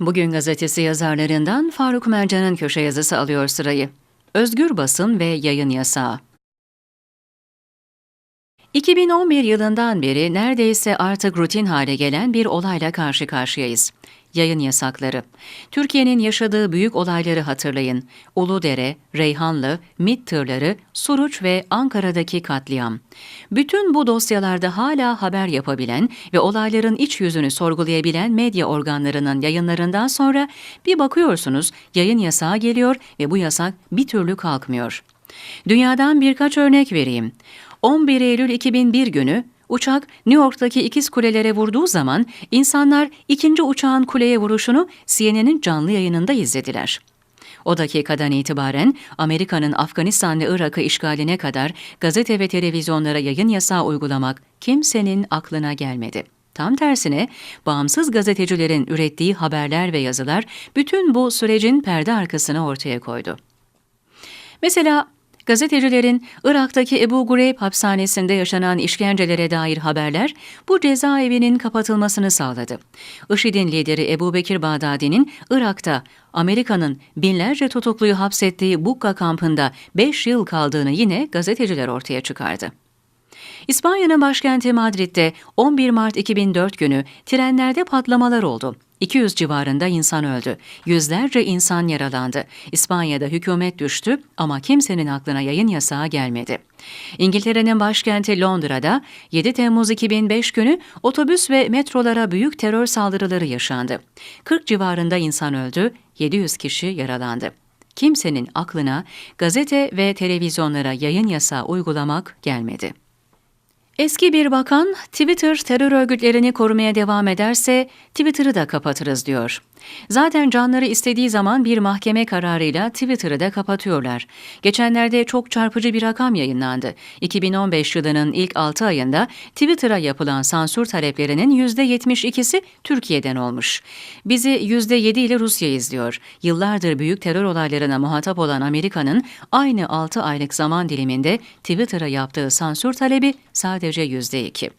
Bugün gazetesi yazarlarından Faruk Mercan'ın köşe yazısı alıyor sırayı. Özgür basın ve yayın yasağı. 2011 yılından beri neredeyse artık rutin hale gelen bir olayla karşı karşıyayız. Yayın yasakları. Türkiye'nin yaşadığı büyük olayları hatırlayın. Uludere, Reyhanlı, MİT tırları, Suruç ve Ankara'daki katliam. Bütün bu dosyalarda hala haber yapabilen ve olayların iç yüzünü sorgulayabilen medya organlarının yayınlarından sonra bir bakıyorsunuz yayın yasağı geliyor ve bu yasak bir türlü kalkmıyor. Dünyadan birkaç örnek vereyim. 11 Eylül 2001 günü uçak New York'taki ikiz kulelere vurduğu zaman insanlar ikinci uçağın kuleye vuruşunu CNN'in canlı yayınında izlediler. O dakikadan itibaren Amerika'nın Afganistan ve Irak'ı işgaline kadar gazete ve televizyonlara yayın yasağı uygulamak kimsenin aklına gelmedi. Tam tersine bağımsız gazetecilerin ürettiği haberler ve yazılar bütün bu sürecin perde arkasını ortaya koydu. Mesela Gazetecilerin Irak'taki Ebu Gureyb hapishanesinde yaşanan işkencelere dair haberler bu cezaevinin kapatılmasını sağladı. IŞİD'in lideri Ebu Bekir Bağdadi'nin Irak'ta Amerika'nın binlerce tutukluyu hapsettiği Bukka kampında 5 yıl kaldığını yine gazeteciler ortaya çıkardı. İspanya'nın başkenti Madrid'de 11 Mart 2004 günü trenlerde patlamalar oldu. 200 civarında insan öldü. Yüzlerce insan yaralandı. İspanya'da hükümet düştü ama kimsenin aklına yayın yasağı gelmedi. İngiltere'nin başkenti Londra'da 7 Temmuz 2005 günü otobüs ve metrolara büyük terör saldırıları yaşandı. 40 civarında insan öldü, 700 kişi yaralandı. Kimsenin aklına gazete ve televizyonlara yayın yasağı uygulamak gelmedi. Eski bir bakan Twitter terör örgütlerini korumaya devam ederse Twitter'ı da kapatırız diyor. Zaten canları istediği zaman bir mahkeme kararıyla Twitter'ı da kapatıyorlar. Geçenlerde çok çarpıcı bir rakam yayınlandı. 2015 yılının ilk 6 ayında Twitter'a yapılan sansür taleplerinin %72'si Türkiye'den olmuş. Bizi %7 ile Rusya izliyor. Yıllardır büyük terör olaylarına muhatap olan Amerika'nın aynı 6 aylık zaman diliminde Twitter'a yaptığı sansür talebi sadece %2.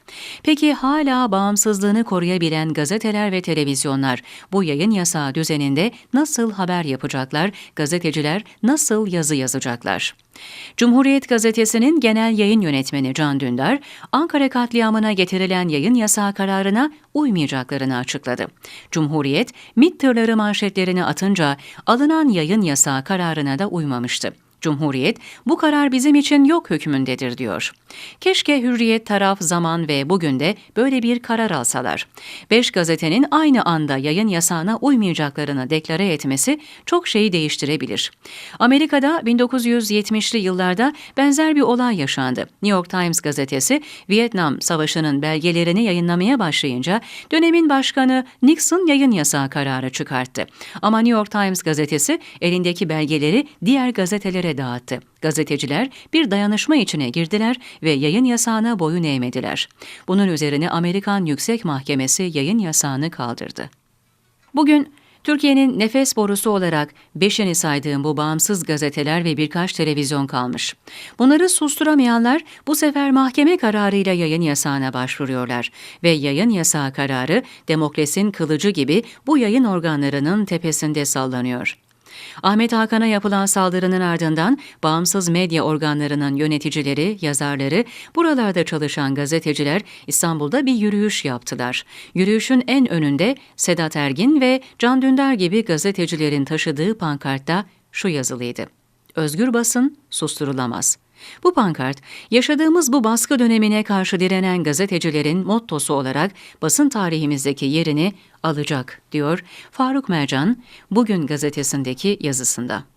Peki hala bağımsızlığını koruyabilen gazeteler ve televizyonlar bu yayın yayın yasağı düzeninde nasıl haber yapacaklar, gazeteciler nasıl yazı yazacaklar? Cumhuriyet Gazetesi'nin genel yayın yönetmeni Can Dündar, Ankara katliamına getirilen yayın yasağı kararına uymayacaklarını açıkladı. Cumhuriyet, MİT tırları manşetlerini atınca alınan yayın yasağı kararına da uymamıştı. Cumhuriyet bu karar bizim için yok hükmündedir diyor. Keşke Hürriyet taraf zaman ve bugün de böyle bir karar alsalar. Beş gazetenin aynı anda yayın yasağına uymayacaklarını deklare etmesi çok şeyi değiştirebilir. Amerika'da 1970'li yıllarda benzer bir olay yaşandı. New York Times gazetesi Vietnam Savaşı'nın belgelerini yayınlamaya başlayınca dönemin başkanı Nixon yayın yasağı kararı çıkarttı. Ama New York Times gazetesi elindeki belgeleri diğer gazetelere gazetelere dağıttı. Gazeteciler bir dayanışma içine girdiler ve yayın yasağına boyun eğmediler. Bunun üzerine Amerikan Yüksek Mahkemesi yayın yasağını kaldırdı. Bugün Türkiye'nin nefes borusu olarak beşini saydığım bu bağımsız gazeteler ve birkaç televizyon kalmış. Bunları susturamayanlar bu sefer mahkeme kararıyla yayın yasağına başvuruyorlar ve yayın yasağı kararı demokrasinin kılıcı gibi bu yayın organlarının tepesinde sallanıyor. Ahmet Hakan'a yapılan saldırının ardından bağımsız medya organlarının yöneticileri, yazarları, buralarda çalışan gazeteciler İstanbul'da bir yürüyüş yaptılar. Yürüyüşün en önünde Sedat Ergin ve Can Dündar gibi gazetecilerin taşıdığı pankartta şu yazılıydı. Özgür basın susturulamaz. Bu pankart, yaşadığımız bu baskı dönemine karşı direnen gazetecilerin mottosu olarak basın tarihimizdeki yerini alacak, diyor Faruk Mercan, Bugün gazetesindeki yazısında.